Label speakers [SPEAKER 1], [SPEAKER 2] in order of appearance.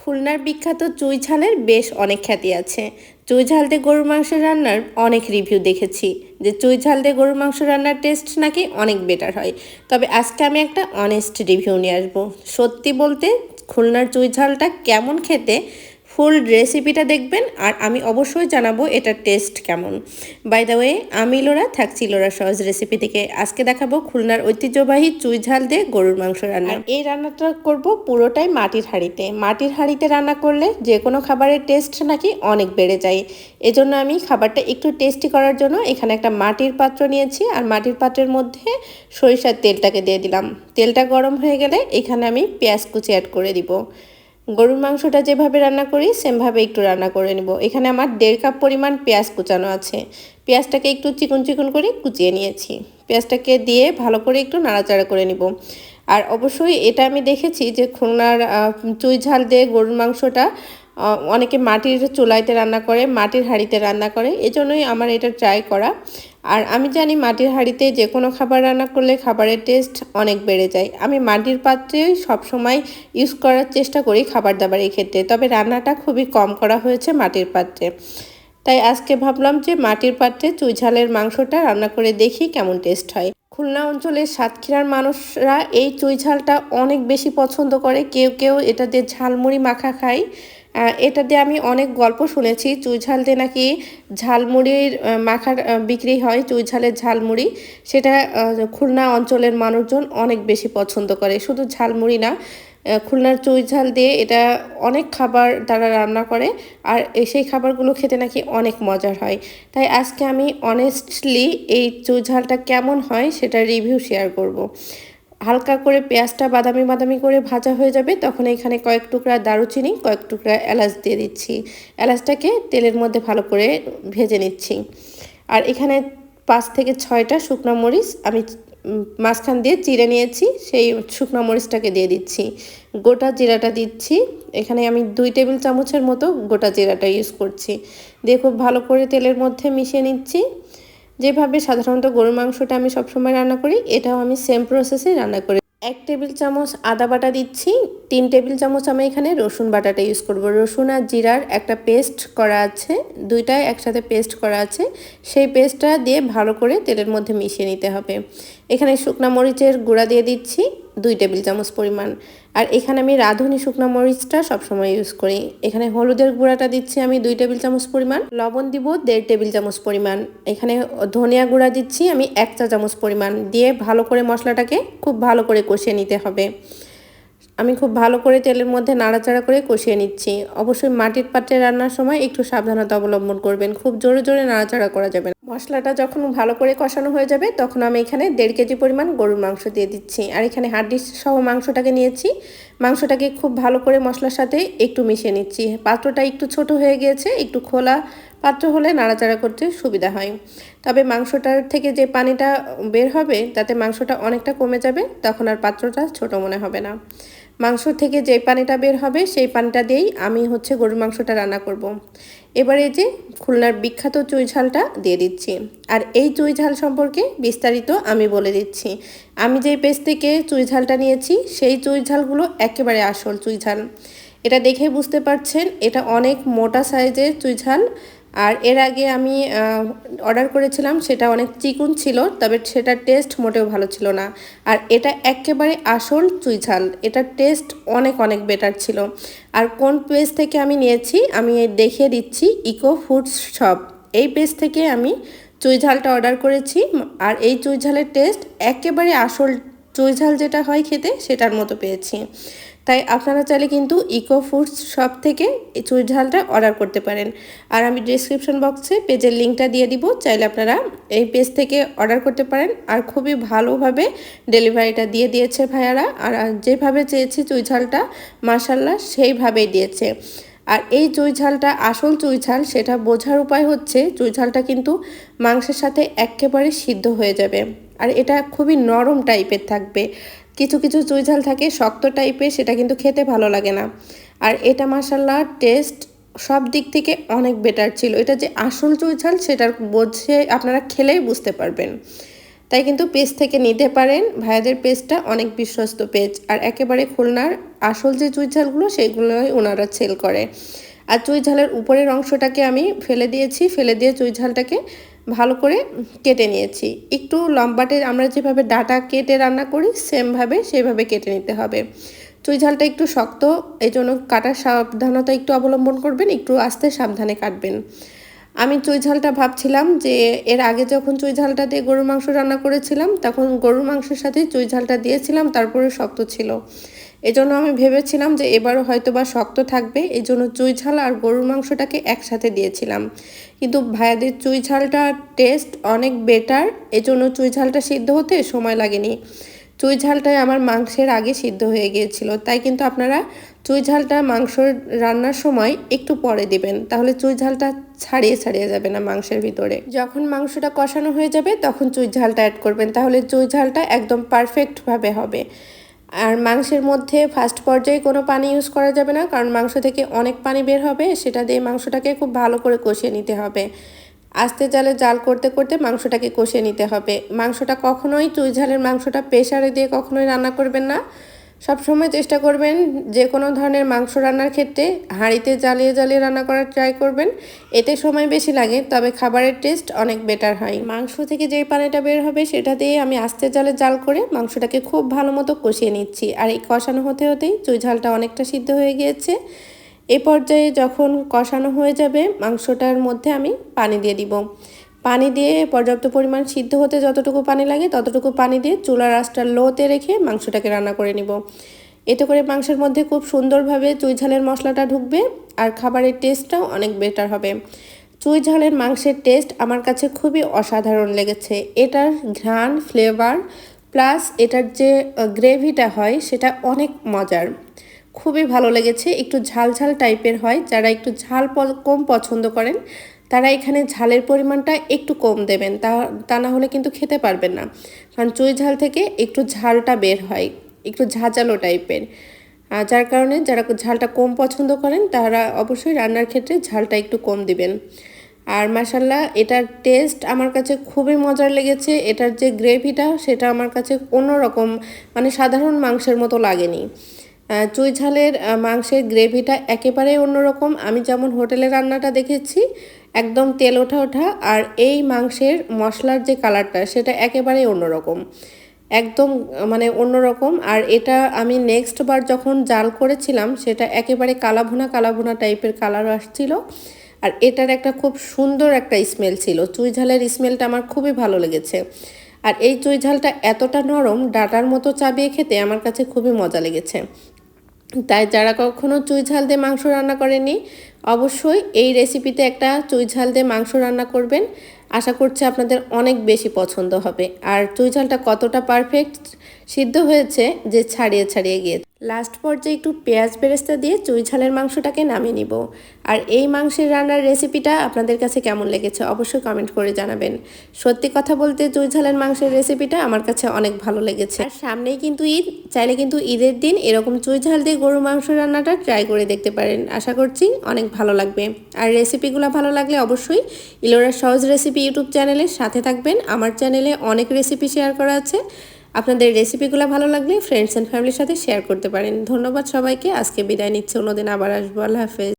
[SPEAKER 1] খুলনার বিখ্যাত চুই ঝালের বেশ অনেক খ্যাতি আছে। চুই ঝাল দিয়ে গরুর মাংস রান্নার অনেক রিভিউ দেখেছি। যে চুই ঝাল দিয়ে গরুর মাংস রান্নার টেস্ট নাকি অনেক বেটার হয়। তবে আজকে আমি একটা অনেস্ট রিভিউ নিয়ে আসব। সত্যি বলতে খুলনার চুই ঝালটা কেমন খেতে ফুল রেসিপিটা দেখবেন আর আমি অবশ্যই জানাব এটার টেস্ট কেমন। বাই দ্য ওয়ে আমি লোরা থাকছি লোরা সহজ রেসিপি থেকে। আজকে দেখাবো খুলনার ঐতিহ্যবাহী চুই ঝাল দিয়ে গরুর মাংস রান্না। এই রান্নাটা করব পুরোটাই মাটির হাঁড়িতে। মাটির হাঁড়িতে রান্না করলে যে কোনো খাবারের টেস্ট নাকি অনেক বেড়ে যায়। এজন্য আমি খাবারটা একটু টেস্টি করার জন্য এখানে একটা মাটির পাত্র নিয়েছি আর মাটির পাত্রের মধ্যে সরিষার তেলটাকে দিয়ে দিলাম। তেলটা গরম হয়ে গেলে এখানে আমি পেঁয়াজ কুচি অ্যাড করে দিব। গরুর মাংসটা যেভাবে রান্না করি, সেমভাবে একটু রান্না করে নেব। এখানে আমার দেড় কাপ পরিমাণ পেঁয়াজ কুচানো আছে। পেঁয়াজটাকে একটু চিকন চিকন করে কুচিয়ে নিয়েছি। পেঁয়াজটাকে দিয়ে ভালো করে একটু নাড়াচাড়া করে নিব। আর অবশ্যই এটা আমি দেখেছি যে খুলনার চুই ঝাল দিয়ে গরুর মাংসটা অনেকে মাটির চুলাইতে রান্না করে, মাটির হাঁড়িতে রান্না করে। এজন্যই আমার এটা ট্রাই করা। আর আমি জানি মাটির হাঁড়িতে যে কোনো খাবার রান্না করলে খাবারের টেস্ট অনেক বেড়ে যায়। আমি মাটির পাত্রে সবসময় ইউজ করার চেষ্টা করি খাবার দাবারের ক্ষেত্রে, তবে রান্নাটা খুবই কম করা হয়েছে মাটির পাত্রে। তাই আজকে ভাবলাম যে মাটির পাত্রে চুই ঝালের মাংসটা রান্না করে দেখি কেমন টেস্ট হয়। খুলনা অঞ্চলের সাতক্ষীরার মানুষরা এই চুই ঝালটা অনেক বেশি পছন্দ করে। কেউ কেউ এটা দিয়ে ঝালমুড়ি মাখা খায়। এটা দিয়ে আমি অনেক গল্প শুনেছি। চুই ঝাল দিয়ে নাকি ঝালমুড়ির মাখার বিক্রি হয়। চুই ঝালের ঝালমুড়ি। সেটা খুলনা অঞ্চলের মানুষজন অনেক বেশি পছন্দ করে। শুধু ঝালমুড়ি না খুলনার চুইঝাল দিয়ে এটা অনেক খাবার তারা রান্না করে। আর সেই খাবারগুলো খেতে নাকি অনেক মজার হয়। তাই আজকে আমি অনেস্টলি এই চুই ঝালটা কেমন হয় সেটা রিভিউ শেয়ার করব। হালকা করে পেঁয়াজটা বাদামি বাদামি করে ভাজা হয়ে যাবে, তখন এখানে কয়েক টুকরা দারুচিনি, কয়েক টুকরা এলাচ দিয়ে দিচ্ছি। এলাচটাকে তেলের মধ্যে ভালো করে ভেজে নিচ্ছি। আর এখানে পাঁচ থেকে ছয়টা শুকনো মরিচ আমি মাঝখান দিয়ে চিড়ে নিয়েছি, সেই শুকনো মরিচটাকে দিয়ে দিচ্ছি। গোটা জিরাটা দিচ্ছি। এখানে আমি দুই টেবিল চামচের মতো গোটা জিরাটা ইউজ করছি। দিয়ে খুব ভালো করে তেলের মধ্যে মিশিয়ে নিচ্ছি। যেভাবে সাধারণত গরুর মাংসটা আমি সবসময় রান্না করি, এটাও আমি সেম প্রসেসে রান্না করি। এক টেবিল চামচ আদা বাটা দিচ্ছি, তিন টেবিল চামচ আমি এখানে রসুন বাটাটা ইউজ করব। রসুন আর জিরার একটা পেস্ট করা আছে, দুইটাই একসাথে পেস্ট করা আছে, সেই পেস্টটা দিয়ে ভালো করে তেলের মধ্যে মিশিয়ে নিতে হবে। এখানে শুকনা মরিচের গুঁড়া দিয়ে দিচ্ছি, দুই টেবিল চামচ পরিমাণ। আর এখানে আমি রাঁধুনি শুকনো মরিচটা সবসময় ইউজ করি। এখানে হলুদের গুঁড়াটা দিচ্ছি আমি দুই টেবিল চামচ পরিমাণ। লবণ দিব দেড় টেবিল চামচ পরিমাণ। এখানে ধনিয়া গুঁড়া দিচ্ছি আমি এক চা চামচ পরিমাণ। দিয়ে ভালো করে মশলাটাকে খুব ভালো করে কষিয়ে নিতে হবে। আমি খুব ভালো করে তেলের মধ্যে নাড়াচাড়া করে কষিয়ে নিচ্ছি। অবশ্যই মাটির পাত্রে রান্নার সময় একটু সাবধানতা অবলম্বন করবেন। খুব জোরে জোরে নাড়াচাড়া করা যাবে মশলাটা যখন ভালো করে কষানো হয়ে যাবে, তখন আমি এখানে দেড় কেজি পরিমাণ গরুর মাংস দিয়ে দিচ্ছি। আর এখানে হাড্ডি সহ মাংসটাকে নিয়েছি। মাংসটাকে খুব ভালো করে মশলার সাথে একটু মিশিয়ে নিচ্ছি। পাত্রটা একটু ছোট হয়ে গিয়েছে, একটু খোলা পাত্র হলে নাড়াচাড়া করতে সুবিধা হয়। তবে মাংসটার থেকে যে পানিটা বের হবে, তাতে মাংসটা অনেকটা কমে যাবে, তখন আর পাত্রটা ছোট মনে হবে না। মাংস থেকে যে পানিটা বের হবে, সেই পানিটা দিয়েই আমি হচ্ছে গরুর মাংসটা রান্না করব। এবারে যে খুলনার বিখ্যাত চুই ঝালটা দিয়ে দিচ্ছি। আর এই চুই ঝাল সম্পর্কে বিস্তারিত আমি বলে দিচ্ছি। আমি যেই পেজ থেকে চুই ঝালটা নিয়েছি, সেই চুই ঝালগুলো একেবারে আসল চুই ঝাল। এটা দেখে বুঝতে পারছেন, এটা অনেক মোটা সাইজের চুই ঝাল। আর এর আগে আমি অর্ডার করেছিলাম, সেটা অনেক চিকুন ছিল, তবে সেটার টেস্ট মোটেও ভালো ছিল না। আর এটা একেবারে আসল চুইঝাল এটার টেস্ট অনেক অনেক বেটার ছিল। আর কোন পেজ থেকে আমি নিয়েছি, আমি দেখিয়ে দিচ্ছি ইকো ফুডস শপ এই পেজ থেকে আমি চুইঝালটা অর্ডার করেছি, আর এই চুইঝালের টেস্ট একেবারে আসল চুইঝাল যেটা হয় খেতে, সেটার মতো পেয়েছি। তাই আপনারা চাইলে কিন্তু ইকো ফুডস শপ থেকে এই চুই ঝালটা অর্ডার করতে পারেন। আর আমি ডিসক্রিপশন বক্সে পেজের লিঙ্কটা দিয়ে দিব, চাইলে আপনারা এই পেজ থেকে অর্ডার করতে পারেন। আর খুবই ভালোভাবে ডেলিভারিটা দিয়ে দিয়েছে ভাইয়ারা। আর যেভাবে চেয়েছি চুই ঝালটা মাসাল্লাহ সেইভাবেই দিয়েছে। আর এই চুই ঝালটা আসল চুই ঝাল সেটা বোঝার উপায় হচ্ছে চুই ঝালটা কিন্তু মাংসের সাথে একেবারে সিদ্ধ হয়ে যাবে। আর এটা খুবই নরম টাইপের থাকবে। কিছু কিছু চুইঝাল থাকে শক্ত টাইপের, সেটা কিন্তু খেতে ভালো লাগে না। আর এটা মাসাল্লাহ টেস্ট সব দিক থেকে অনেক বেটার ছিল। এটা যে আসল চুইঝাল, সেটার বোঝে আপনারা খেলেই বুঝতে পারবেন। তাই কিন্তু পেজ থেকে নিতে পারেন। ভাইয়াদের পেজটা অনেক বিশ্বস্ত পেজ। আর একেবারে খুলনার আসল যে চুই ঝালগুলো, সেগুলোই ওনারা সেল করে। আর চুই ঝালের উপরের অংশটাকে আমি ফেলে দিয়েছি। ফেলে দিয়ে চুই ঝালটাকে ভালো করে কেটে নিয়েছি। একটু লম্বাটে আমরা যেভাবে ডাটা কেটে রান্না করি, সেমভাবে সেভাবে কেটে নিতে হবে। চুই ঝালটা একটু শক্ত এই জন্য কাটার সাবধানতা একটু অবলম্বন করবেন, একটু আস্তে সাবধানে কাটবেন। আমি চুই ঝালটা ভাবছিলাম যে এর আগে যখন চুই ঝালটা দিয়ে গরুর মাংস রান্না করেছিলাম, তখন গরুর মাংসের সাথে চুই ঝালটা দিয়েছিলাম, তারপরে শক্ত ছিল। এজন্য আমি ভেবেছিলাম যে এবারও হয়তো বা শক্ত থাকবে এই জন্য চুই ঝাল আর গরুর মাংসটাকে একসাথে দিয়েছিলাম। কিন্তু ভাইয়াদের চুই ঝালটার টেস্ট অনেক বেটার এজন্য চুই ঝালটা সিদ্ধ হতে সময় লাগেনি। চুই ঝালটাই আমার মাংসের আগে সিদ্ধ হয়ে গিয়েছিল, তাই কিন্তু আপনারা চুই ঝালটা মাংস রান্নার সময় একটু পরে দিবেন। তাহলে চুই ঝালটা ছাড়িয়ে ছাড়িয়ে যাবে না মাংসের ভিতরে। যখন মাংসটা কষানো হয়ে যাবে, তখন চুই ঝালটা অ্যাড করবেন। তাহলে চুই ঝালটা একদম পারফেক্টভাবে হবে। আর মাংসের মধ্যে ফার্স্ট পর্যায়ে কোনো পানি ইউজ করা যাবে না, কারণ মাংস থেকে অনেক পানি বের হবে। সেটা দিয়ে মাংসটাকে খুব ভালো করে কষিয়ে নিতে হবে। আস্তে জালে জাল করতে করতে মাংসটাকে কষিয়ে নিতে হবে। মাংসটা কখনোই চুই ঝালের মাংসটা প্রেশারে দিয়ে কখনোই রান্না করবেন না। সবসময় চেষ্টা করবেন যে কোনো ধরনের মাংস রান্নার ক্ষেত্রে হাঁড়িতে জ্বালিয়ে জ্বালিয়ে রান্না করার ট্রাই করবেন। এতে সময় বেশি লাগে, তবে খাবারের টেস্ট অনেক বেটার হয়। মাংস থেকে যেই পানিটা বের হবে সেটা দিয়ে আমি আস্তে জালে জাল করে মাংসটাকে খুব ভালো মতো কষিয়ে নিচ্ছি। আর এই কষানো হতে হতেই চুই ঝালটা অনেকটা সিদ্ধ হয়ে গিয়েছে। এ পর্যায়ে যখন কষানো হয়ে যাবে, মাংসটার মধ্যে আমি পানি দিয়ে দিব। পানি দিয়ে পর্যাপ্ত পরিমাণ সিদ্ধ হতে যতটুকু পানি লাগে ততটুকু পানি দিয়ে চুলার আঁচটা লোতে রেখে মাংসটাকে রান্না করে নিব। এতে করে মাংসের মধ্যে খুব সুন্দরভাবে চুই ঝালের মশলাটা ঢুকবে আর খাবারের টেস্টটাও অনেক বেটার হবে। চুই ঝালের মাংসের টেস্ট আমার কাছে খুবই অসাধারণ লেগেছে। এটার ঘ্রাণ, ফ্লেভার প্লাস এটার যে গ্রেভিটা হয় সেটা অনেক মজার। খুবই ভালো লেগেছে। একটু ঝাল ঝাল টাইপের হয়। যারা একটু ঝাল কম পছন্দ করেন তারা এখানে ঝালের পরিমাণটা একটু কম দেবেন। তা তা না হলে কিন্তু খেতে পারবেন না। কারণ চুই ঝাল থেকে একটু ঝালটা বের হয়, একটু ঝাঁঝালো টাইপের। যার কারণে যারা ঝালটা কম পছন্দ করেন, তারা অবশ্যই রান্নার ক্ষেত্রে ঝালটা একটু কম দিবেন। আর মাসাল্লাহ এটার টেস্ট আমার কাছে খুবই মজার লেগেছে। এটার যে গ্রেভিটা, সেটা আমার কাছে অন্যরকম মানে সাধারণ মাংসের মতো লাগেনি। চুই ঝালের মাংসের গ্রেভিটা একেবারে অন্যরকম। আমি যেমন হোটেলে রান্নাটা দেখেছি, একদম তেল ওঠা ওঠা, আর এই মাংসের মশলার যে কালারটা, সেটা একেবারেই অন্যরকম। একদম মানে অন্যরকম। আর এটা আমি নেক্সট বার যখন জাল করেছিলাম, সেটা একেবারে কালাভুনা কালাভুনা টাইপের কালার আসছিল। আর এটার একটা খুব সুন্দর একটা স্মেল ছিল। চুই ঝালের স্মেলটা আমার খুবই ভালো লেগেছে। আর এই চুই ঝালটা এতটা নরম, ডাটার মতো চাবিয়ে খেতে আমার কাছে খুবই মজা লেগেছে। তাই যারা কখনো চুই ঝাল দিয়ে মাংস রান্না করেনি, অবশ্যই এই রেসিপিতে একটা চুই ঝাল দিয়ে মাংস রান্না করবেন। আশা করছি আপনাদের অনেক বেশি পছন্দ হবে। আর চুই ঝালটা কতটা পারফেক্ট সিদ্ধ হয়েছে যে ছাড়িয়ে ছাড়িয়ে গিয়ে লাস্ট পর্যায়ে একটু পেঁয়াজ বেরেস্তা দিয়ে চুই ঝালের মাংসটাকে নামিয়ে নিব। আর এই মাংসের রান্নার রেসিপিটা আপনাদের কাছে কেমন লেগেছে অবশ্যই কমেন্ট করে জানাবেন। সত্যি কথা বলতে চুই ঝালের মাংসের রেসিপিটা আমার কাছে অনেক ভালো লেগেছে। আর সামনেই কিন্তু ঈদ, চাইলে কিন্তু ঈদের দিন এরকম চুই ঝাল দিয়ে গরু মাংস রান্নাটা ট্রাই করে দেখতে পারেন। আশা করছি অনেক ভালো লাগবে। আর রেসিপিগুলো ভালো লাগলে অবশ্যই ইলোরা সহজ রেসিপি ইউটিউব চ্যানেলের সাথে থাকবেন। আমার চ্যানেলে অনেক রেসিপি শেয়ার করা আছে। আপনাদের রেসিপিগুলো ভালো লাগলে ফ্রেন্ডস অ্যান্ড ফ্যামিলির সাথে শেয়ার করতে পারেন। ধন্যবাদ সবাইকে। আজকে বিদায় নিচ্ছে। অন্যদিন আবার আসব। আল্লাহ হাফেজ।